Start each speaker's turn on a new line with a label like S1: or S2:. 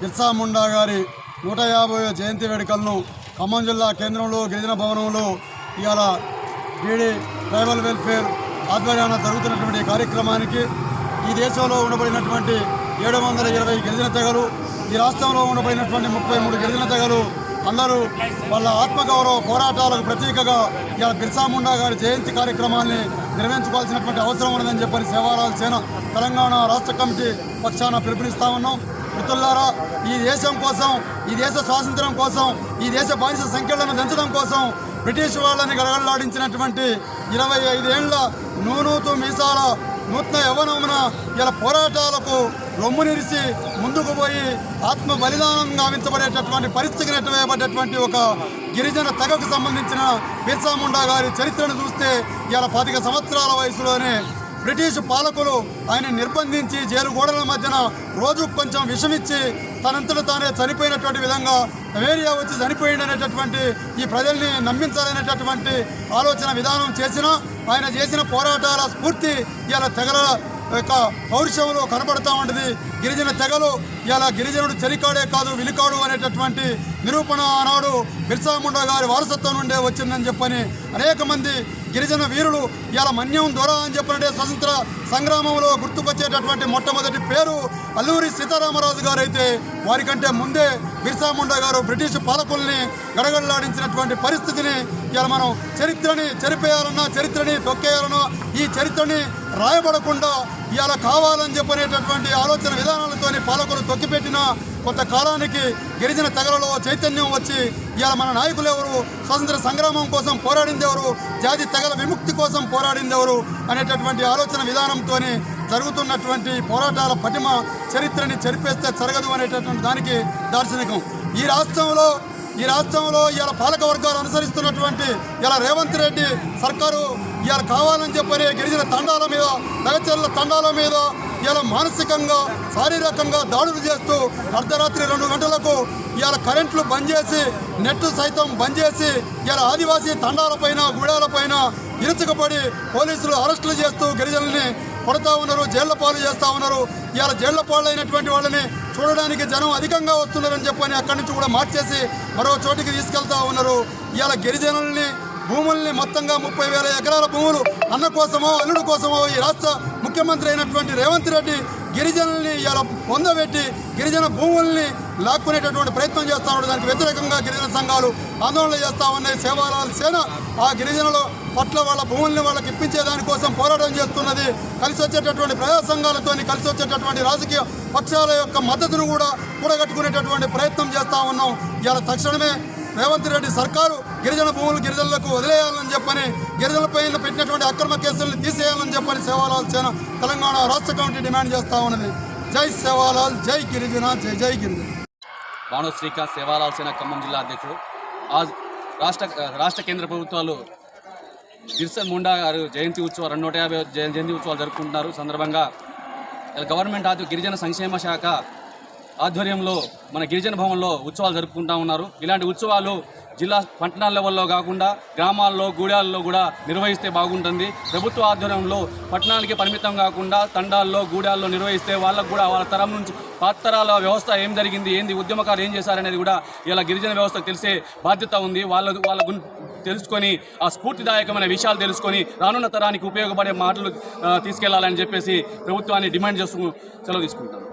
S1: బిర్సా ముండా గారి నూట యాభై జయంతి వేడుకలను ఖమ్మం జిల్లా కేంద్రంలో గిరిజన భవనంలో ఇవాళ బీడీ ట్రైబల్ వెల్ఫేర్ ఆధ్వర్యాన జరుగుతున్నటువంటి కార్యక్రమానికి ఈ దేశంలో ఉండబడినటువంటి ఏడు వందల ఇరవై గిరిజన తెగలు ఈ రాష్ట్రంలో ఉండబడినటువంటి ముప్పై మూడు గిరిజన తెగలు అందరూ వాళ్ళ ఆత్మగౌరవ పోరాటాలకు ప్రతీకగా ఇవాళ బిర్సా ముండా గారి జయంతి కార్యక్రమాన్ని నిర్వహించుకోవాల్సినటువంటి అవసరం ఉన్నదని చెప్పని సేవారాల సేన తెలంగాణ రాష్ట్ర కమిటీ పక్షాన పిలుపునిస్తా ఉన్నాం. మిత్రులారా ఈ దేశం కోసం ఈ దేశ స్వాతంత్రం కోసం ఈ దేశ బానిస సంఖ్యలను పెంచడం కోసం బ్రిటిష్ వాళ్ళని గడగడలాడించినటువంటి ఇరవై ఐదేళ్ళ నూనూతు మీసాల నూతన యవనమున ఇలా పోరాటాలకు రొమ్ము నిరిసి ముందుకు పోయి ఆత్మ బలిదానం గావించబడేటటువంటి పరిస్థితికి నెట్టవేయబడ్డటువంటి ఒక గిరిజన తెగకు సంబంధించిన బిర్సా ముండా గారి చరిత్రను చూస్తే ఇలా పాతిక సంవత్సరాల వయసులోనే బ్రిటిష్ పాలకులు ఆయన నిర్బంధించి జైలు గోడల మధ్యన రోజు కొంచెం విషమిచ్చి తనంతట తానే చనిపోయినటువంటి విధంగా వేరియా వచ్చి చనిపోయిందనేటటువంటి ఈ ప్రజల్ని నమ్మించాలనేటటువంటి ఆలోచన విధానం చేసిన ఆయన చేసిన పోరాటాల స్ఫూర్తి ఇలా తెగల యొక్క పౌరుషంలో కనబడతా ఉంటుంది. గిరిజన తెగలు ఇలా గిరిజనుడు చలికాడే కాదు విలికాడు అనేటటువంటి నిరూపణ ఆనాడు బిర్సాముండ గారి వారసత్వం నుండే వచ్చిందని చెప్పని అనేక మంది గిరిజన వీరులు ఇలా మన్యం దొర అని చెప్పినట్టే స్వతంత్ర సంగ్రామంలో గుర్తుకొచ్చేటటువంటి మొట్టమొదటి పేరు అల్లూరి సీతారామరాజు గారు అయితే వారికంటే ముందే బిర్సా ముండా గారు బ్రిటిష్ పాలకుల్ని గడగడలాడించినటువంటి పరిస్థితిని ఇలా మనం చరిత్రని చెరిపేయాలన్నా చరిత్రని తొక్కేయాలన్నా ఈ చరిత్రని రాయబడకుండా ఇలా కావాలని చెప్పనేటటువంటి ఆలోచన విధానాలతోని పాలకులు తొక్కిపెట్టిన కొంత కాలానికి గిరిజన తెగలలో చైతన్యం వచ్చి ఇవాళ మన నాయకులు ఎవరు? స్వతంత్ర సంగ్రామం కోసం పోరాడింది ఎవరు? జాతి తెగల విముక్తి కోసం పోరాడింది ఎవరు? అనేటటువంటి ఆలోచన విధానంతో జరుగుతున్నటువంటి పోరాటాల పటిమ చరిత్రని చెరిపేస్తే జరగదు అనేటటువంటి దానికి దార్శనికం. ఈ రాష్ట్రంలో ఈ రాష్ట్రంలో ఇలా పాలక వర్గాలు అనుసరిస్తున్నటువంటి ఇలా రేవంత్ రెడ్డి సర్కారు ఇలా కావాలని చెప్పని గిరిజన తండాల మీద నగచర్ల తండాల మీద ఇలా మానసికంగా శారీరకంగా దాడులు చేస్తూ అర్ధరాత్రి రెండు గంటలకు ఇలా కరెంట్లు బంద్ చేసి నెట్ సైతం బంద్ చేసి ఇలా ఆదివాసీ తండాలపైన గుడాలపైన ఇరుచుకుపడి పోలీసులు అరెస్టులు చేస్తూ గిరిజనుల్ని కొడతా ఉన్నారు జైళ్ళ పాలు చేస్తూ ఉన్నారు. ఇలా జైళ్ళ పాలు అయినటువంటి వాళ్ళని చూడడానికి జనం అధికంగా వస్తున్నారని చెప్పని అక్కడి నుంచి కూడా మార్చేసి మరో చోటికి తీసుకెళ్తా ఉన్నారు. ఇలా గిరిజనుల్ని భూముల్ని మొత్తంగా ముప్పై వేల ఎకరాల భూములు అన్న కోసమో అల్లుడు కోసమో ఈ రాష్ట్ర ముఖ్యమంత్రి అయినటువంటి రేవంత్ రెడ్డి గిరిజనుల్ని ఇలా పొందబెట్టి గిరిజన భూముల్ని లాక్కునేటటువంటి ప్రయత్నం చేస్తా ఉన్నాడు దానికి వ్యతిరేకంగా గిరిజన సంఘాలు ఆందోళన చేస్తూ ఉన్నాయి. సేవాలాల సేన ఆ గిరిజనుల పట్ల వాళ్ళ భూముల్ని వాళ్ళకి ఇప్పించే దానికోసం పోరాటం చేస్తున్నది. కలిసి వచ్చేటటువంటి ప్రజా సంఘాలతో కలిసి వచ్చేటటువంటి రాజకీయ పక్షాల యొక్క మద్దతును కూడా కూడగట్టుకునేటటువంటి ప్రయత్నం చేస్తా ఉన్నాం. ఇలా తక్షణమే రేవంత్ రెడ్డి సర్కారు గిరిజన భూములు గిరిజనులకు వదిలేయాలని చెప్పని గిరిజనులపై పెట్టినటువంటి అక్రమ కేసులను తీసేయాలని చెప్పని సేవాలాల్ సేన తెలంగాణ రాష్ట్ర కమిటీ డిమాండ్ చేస్తా ఉన్నది. జై సేవాలాల్ జై గిరిజన జై జై గిరిజన.
S2: భాను శ్రీకాంత్ సేవాలాల్ సేన ఖమ్మం జిల్లా అధ్యక్షుడు. ఆ రాష్ట్ర రాష్ట్ర కేంద్ర ప్రభుత్వాలు బిర్సన్ ముండా గారు జయంతి ఉత్సవాలు రెండు నూట యాభై జయ- జయంతి ఉత్సవాలు జరుపుకుంటున్నారు. సందర్భంగా గవర్నమెంట్ ఆధ్వ గిరిజన సంక్షేమ శాఖ ఆధ్వర్యంలో మన గిరిజన భవన్లో ఉత్సవాలు జరుపుకుంటా ఉన్నారు. ఇలాంటి ఉత్సవాలు జిల్లా పట్టణాల లెవెల్లో కాకుండా గ్రామాల్లో గూడాల్లో కూడా నిర్వహిస్తే బాగుంటుంది. ప్రభుత్వ ఆధ్వర్యంలో పట్టణాలకి పరిమితం కాకుండా తండాల్లో గూడాల్లో నిర్వహిస్తే వాళ్ళకు కూడా వాళ్ళ తరం నుంచి పాత తరాల వ్యవస్థ ఏం జరిగింది ఏంది ఉద్యమకారులు ఏం చేశారనేది కూడా ఇలా గిరిజన వ్యవస్థకు తెలిసే బాధ్యత ఉంది. వాళ్ళ వాళ్ళ తెలుసుకొని ఆ స్ఫూర్తిదాయకమైన విషయాలు తెలుసుకొని రానున్న తరానికి ఉపయోగపడే మాటలు తీసుకెళ్ళాలని చెప్పేసి ప్రభుత్వాన్ని డిమాండ్ చేస్తూ సెలవు తీసుకుంటాను